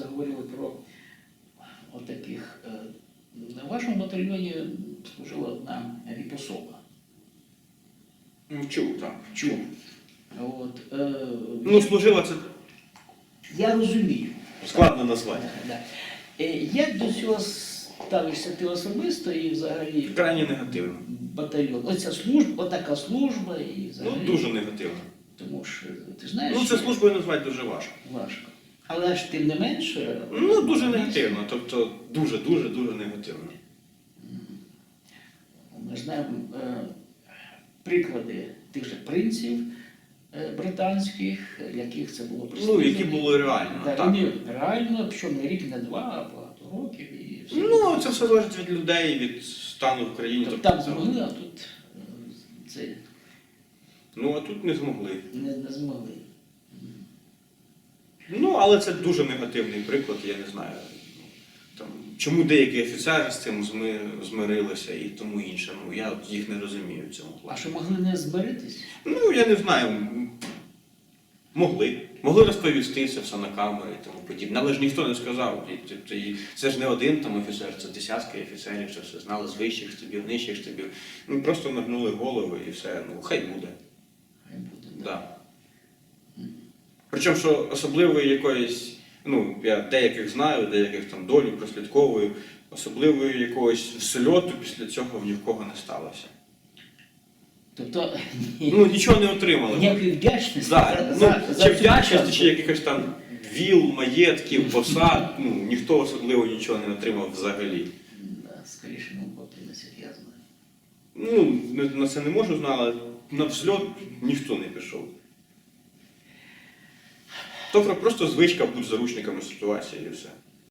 заговорили про отаких. е, На вашому батальйоні служила одна віпособа. Ну, Чув, так. Чув. От, е, Ну, служила це я розумію. складно назвати. Да, да. Е, Як до цього ставишся ти особисто і взагалі Крайне негативно. батальйон? Оця служба, отака служба і взагалі. Ну, дуже негативно. Тому що ти знаєш, Ну, це що службою назвати дуже важко. важко. Але ж тим не менше. Ну, дуже негативно. Тобто дуже, дуже, дуже негативно. Ми знаємо е, приклади тих же принців е, британських, яких це було Ну, які було реально. Да, Так. вони реально, що не рік, не два, а багато років і все. Ну, це все залежить від людей, від стану в країні. Тобто Тобто, там це- змогли, а тут е, це Ну, а тут не змогли. не, не змогли. Але це дуже негативний приклад, я не знаю. Там, чому деякі офіцери з цим змирилися і тому інше. Ну, я їх не розумію в цьому А що могли не зберитись? Ну, я не знаю. Могли. Могли розповісти це все на камери і тому подібне. Але ж ніхто не сказав. Це ж не один там офіцер, це десятки офіцерів, це все знали з вищих штабів, нижчих штабів. Ну просто нагнули голови і все. Ну, хай буде. Хай буде. Да. Причому, що особливої якоїсь, ну, я деяких знаю, деяких там долю прослідковую, особливої якогось всельоту після цього ні в кого не сталося. Тобто Ну, нічого не отримали. ніякої вдячності Да, за, ну, за, чи цю вдячності, чи якихось там віл, маєтків, посад, ну, ніхто особливо нічого не отримав взагалі. Да, скоріше ну, опиниться, я знаю. Ну, не- на це не можу знати, але на взльот ніхто не пішов. То просто звичка бути заручниками ситуації і все.